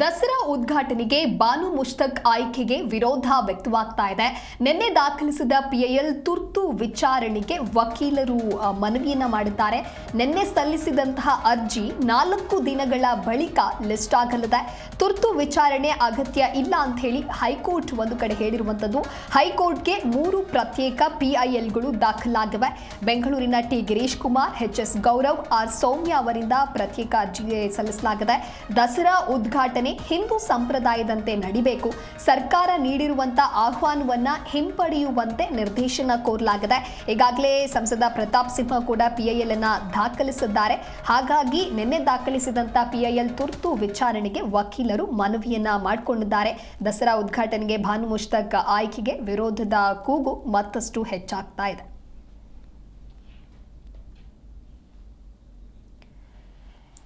ದಸರಾ ಉದ್ಘಾಟನೆಗೆ ಬಾನು ಮುಷ್ತಕ್ ಆಯ್ಕೆಗೆ ವಿರೋಧ ವ್ಯಕ್ತವಾಗ್ತಾ ಇದೆ. ನಿನ್ನೆ ದಾಖಲಿಸಿದ ಪಿಐಎಲ್ ತುರ್ತು ವಿಚಾರಣೆಗೆ ವಕೀಲರು ಮನವಿಯನ್ನ ಮಾಡಿದ್ದಾರೆ. ನಿನ್ನೆ ಸಲ್ಲಿಸಿದಂತಹ ಅರ್ಜಿ ನಾಲ್ಕು ದಿನಗಳ ಬಳಿಕ ಲಿಸ್ಟ್ ಆಗಲಿದೆ. ತುರ್ತು ವಿಚಾರಣೆ ಅಗತ್ಯ ಇಲ್ಲ ಅಂತ ಹೇಳಿ ಹೈಕೋರ್ಟ್ ಒಂದು ಕಡೆ ಹೇಳಿರುವಂಥದ್ದು. ಹೈಕೋರ್ಟ್ಗೆ ಮೂರು ಪ್ರತ್ಯೇಕ ಪಿಐಎಲ್ಗಳು ದಾಖಲಾಗಿವೆ. ಬೆಂಗಳೂರಿನ T. Girish Kumar H S Gaurav, R Soumya ಅವರಿಂದ ಪ್ರತ್ಯೇಕ ಅರ್ಜಿ ಸಲ್ಲಿಸಲಾಗಿದೆ. ದಸರಾ ಉದ್ಘಾಟನೆ ಹಿಂದೂ ಸಂಪ್ರದಾಯದಂತೆ ನಡಿಬೇಕು. ಸರ್ಕಾರ ನೀಡಿರುವಂತ ಆಹ್ವಾನವನ್ನ ಹಿಂಪಡೆಯುವಂತೆ ನಿರ್ದೇಶನ ಕೋರಲಾಗಿದೆ. ಈಗಾಗಲೇ ಸಂಸದ ಪ್ರತಾಪ್ ಸಿಂಹ ಕೂಡ ಪಿಐಎಲ್ ಅನ್ನ ದಾಖಲಿಸಿದ್ದಾರೆ. ಹಾಗಾಗಿ ನಿನ್ನೆ ದಾಖಲಿಸಿದಂತ ಪಿಐಎಲ್ ತುರ್ತು ವಿಚಾರಣೆಗೆ ವಕೀಲರು ಮನವಿಯನ್ನ ಮಾಡಿಕೊಂಡಿದ್ದಾರೆ. ದಸರಾ ಉದ್ಘಾಟನೆಗೆ ಭಾನು ಮುಷ್ತಕ್ ಆಯ್ಕೆಗೆ ವಿರೋಧದ ಕೂಗು ಮತ್ತಷ್ಟು ಹೆಚ್ಚಾಗ್ತಾ ಇದೆ.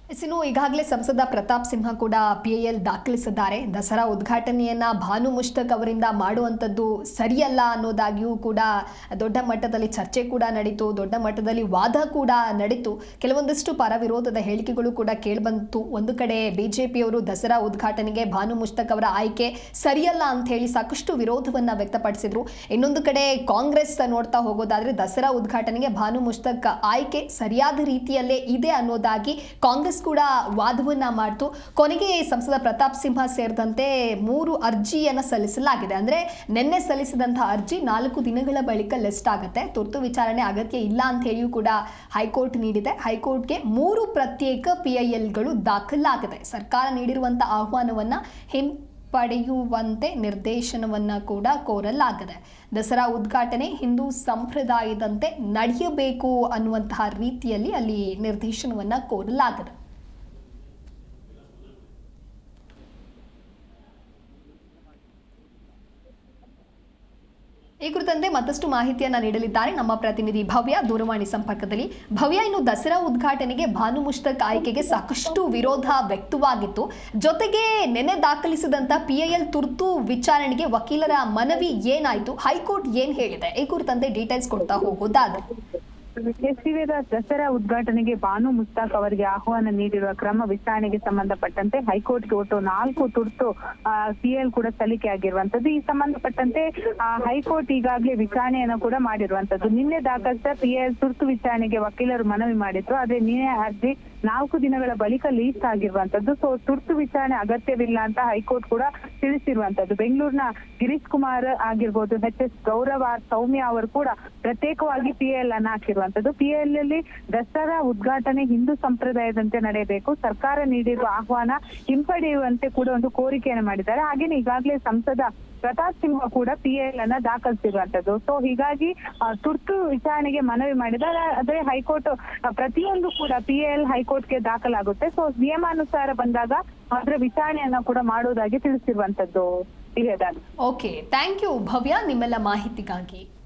ಇನ್ನು ಈಗಾಗಲೇ ಸಂಸದ ಪ್ರತಾಪ್ ಸಿಂಹ ಕೂಡ ಪಿ ಎಲ್ ದಾಖಲಿಸಿದ್ದಾರೆ. ದಸರಾ ಉದ್ಘಾಟನೆಯನ್ನ ಭಾನು ಮುಷ್ತಕ್ ಅವರಿಂದ ಮಾಡುವಂಥದ್ದು ಸರಿಯಲ್ಲ ಅನ್ನೋದಾಗಿಯೂ ಕೂಡ ದೊಡ್ಡ ಮಟ್ಟದಲ್ಲಿ ಚರ್ಚೆ ಕೂಡ ನಡೀತು. ದೊಡ್ಡ ಮಟ್ಟದಲ್ಲಿ ವಾದ ಕೂಡ ನಡೀತು. ಕೆಲವೊಂದಿಷ್ಟು ಪರ ವಿರೋಧದ ಹೇಳಿಕೆಗಳು ಕೂಡ ಕೇಳಿಬಂತು. ಒಂದು ಕಡೆ ಬಿಜೆಪಿಯವರು ದಸರಾ ಉದ್ಘಾಟನೆಗೆ ಭಾನು ಮುಷ್ತಕ್ ಅವರ ಆಯ್ಕೆ ಸರಿಯಲ್ಲ ಅಂತ ಹೇಳಿ ಸಾಕಷ್ಟು ವಿರೋಧವನ್ನು ವ್ಯಕ್ತಪಡಿಸಿದ್ರು. ಇನ್ನೊಂದು ಕಡೆ ಕಾಂಗ್ರೆಸ್ ನೋಡ್ತಾ ಹೋಗೋದಾದ್ರೆ ದಸರಾ ಉದ್ಘಾಟನೆಗೆ ಭಾನು ಮುಷ್ತಕ್ ಆಯ್ಕೆ ಸರಿಯಾದ ರೀತಿಯಲ್ಲೇ ಇದೆ ಅನ್ನೋದಾಗಿ ಕಾಂಗ್ರೆಸ್ ಕೂಡ ವಾದವನ್ನ ಮಾಡ್ತು. ಕೊನೆಗೆ ಸಂಸದ ಪ್ರತಾಪ್ ಸಿಂಹ ಸೇರಿದಂತೆ ಮೂರು ಅರ್ಜಿಯನ್ನು ಸಲ್ಲಿಸಲಾಗಿದೆ. ಅಂದ್ರೆ ನಿನ್ನೆ ಸಲ್ಲಿಸಿದಂತಹ ಅರ್ಜಿ ನಾಲ್ಕು ದಿನಗಳ ಬಳಿಕ ಲಿಸ್ಟ್ ಆಗುತ್ತೆ. ತುರ್ತು ವಿಚಾರಣೆ ಅಗತ್ಯ ಇಲ್ಲ ಅಂತ ಹೇಳಿಯೂ ಕೂಡ ಹೈಕೋರ್ಟ್ ನೀಡಿದೆ. ಹೈಕೋರ್ಟ್ಗೆ ಮೂರು ಪ್ರತ್ಯೇಕ ಪಿ ಐ ಎಲ್ಗಳು ದಾಖಲಾಗಿದೆ. ಸರ್ಕಾರ ನೀಡಿರುವಂತಹ ಆಹ್ವಾನವನ್ನ ಹಿಂ ಪಡೆಯುವಂತೆ ನಿರ್ದೇಶನವನ್ನ ಕೂಡ ಕೋರಲಾಗಿದೆ. ದಸರಾ ಉದ್ಘಾಟನೆ ಹಿಂದೂ ಸಂಪ್ರದಾಯದಂತೆ ನಡೆಯಬೇಕು ಅನ್ನುವಂತಹ ರೀತಿಯಲ್ಲಿ ಅಲ್ಲಿ ನಿರ್ದೇಶನವನ್ನ ಕೋರಲಾಗಿದೆ. ಈ ಕುರಿತಂತೆ ಮತ್ತಷ್ಟು ಮಾಹಿತಿಯನ್ನು ನೀಡಲಿದ್ದಾರೆ ನಮ್ಮ ಪ್ರತಿನಿಧಿ ಭವ್ಯ. ದೂರವಾಣಿ ಸಂಪರ್ಕದಲ್ಲಿ ಭವ್ಯ, ಇನ್ನು ದಸರಾ ಉದ್ಘಾಟನೆಗೆ ಭಾನು ಮುಷ್ತಕ್ ಆಯ್ಕೆಗೆ ಸಾಕಷ್ಟು ವಿರೋಧ ವ್ಯಕ್ತವಾಗಿತ್ತು. ಜೊತೆಗೆ ನೆನೆ ದಾಖಲಿಸಿದಂತ ಪಿಐಎಲ್ ತುರ್ತು ವಿಚಾರಣೆಗೆ ವಕೀಲರ ಮನವಿ ಏನಾಯ್ತು? ಹೈಕೋರ್ಟ್ ಏನ್ ಹೇಳಿದೆ? ಈ ಕುರಿತಂತೆ ಡೀಟೇಲ್ಸ್ ಕೊಡ್ತಾ ಹೋಗೋದಾದ್ರೆ. ಎಸ್ಟಿವಿದ ದಸರಾ ಉದ್ಘಾಟನೆಗೆ ಬಾನು ಮುಸ್ತಾಕ್ ಅವರಿಗೆ ಆಹ್ವಾನ ನೀಡಿರುವ ಕ್ರಮ ವಿಚಾರಣೆಗೆ ಸಂಬಂಧಪಟ್ಟಂತೆ ಹೈಕೋರ್ಟ್ಗೆ ಒಟ್ಟು ನಾಲ್ಕು ತುರ್ತು ಸಿಎಲ್ ಕೂಡ ಸಲ್ಲಿಕೆ ಆಗಿರುವಂತದ್ದು ಈ ಸಂಬಂಧಪಟ್ಟಂತೆ ಹೈಕೋರ್ಟ್ ಈಗಾಗಲೇ ವಿಚಾರಣೆಯನ್ನು ಕೂಡ ಮಾಡಿರುವಂತದ್ದು ನಿನ್ನೆ ದಾಖಲಿಸಿದ ಪಿಎಲ್ ತುರ್ತು ವಿಚಾರಣೆಗೆ ವಕೀಲರು ಮನವಿ ಮಾಡಿದ್ರು. ಆದ್ರೆ ನಿನ್ನೆ ಅರ್ಜಿ ನಾಲ್ಕು ದಿನಗಳ ಬಳಿಕ ಲೀಸ್ಟ್ ಆಗಿರುವಂತದ್ದು ಸೊ ತುರ್ತು ವಿಚಾರಣೆ ಅಗತ್ಯವಿಲ್ಲ ಅಂತ ಹೈಕೋರ್ಟ್ ಕೂಡ ತಿಳಿಸಿರುವಂತದ್ದು. ಬೆಂಗಳೂರಿನ ಗಿರೀಶ್ ಕುಮಾರ್ ಆಗಿರ್ಬೋದು ಎಚ್ ಎಸ್ ಗೌರವ ಸೌಮ್ಯ ಅವರು ಕೂಡ ಪ್ರತ್ಯೇಕವಾಗಿ ಪಿಎಲ್ ಅನ್ನ ಹಾಕಿರುವಂತದ್ದು. ಪಿಎಲ್ ಅಲ್ಲಿ ದಸರಾ ಉದ್ಘಾಟನೆ ಹಿಂದೂ ಸಂಪ್ರದಾಯದಂತೆ ನಡೆಯಬೇಕು. ಸರ್ಕಾರ ನೀಡಿರುವ ಆಹ್ವಾನ ಹಿಂಪಡೆಯುವಂತೆ ಕೂಡ ಒಂದು ಕೋರಿಕೆಯನ್ನು ಮಾಡಿದ್ದಾರೆ. ಹಾಗೇನೆ ಈಗಾಗಲೇ ಸಂಸದ ಪ್ರತಾಪ್ ಸಿಂಹ ಕೂಡ ಪಿಎಲ್ ಅನ್ನ ದಾಖಲಿಸಿರುವಂತದ್ದು. ಸೊ ಹೀಗಾಗಿ ತುರ್ತು ವಿಚಾರಣೆಗೆ ಮನವಿ ಮಾಡಿದ ಆದ್ರೆ ಹೈಕೋರ್ಟ್ ಪ್ರತಿಯೊಂದು ಕೂಡ ಪಿಎಲ್ ಹೈಕೋರ್ಟ್ಗೆ ದಾಖಲಾಗುತ್ತೆ. ಸೊ ನಿಯಮಾನುಸಾರ ಬಂದಾಗ ಅದರ ವಿಚಾರಣೆಯನ್ನ ಕೂಡ ಮಾಡುವುದಾಗಿ ತಿಳಿಸಿರುವಂತದ್ದು. Okay thank you Bhavya. ನಿಮ್ಮೆಲ್ಲ ಮಾಹಿತಿಗಾಗಿ.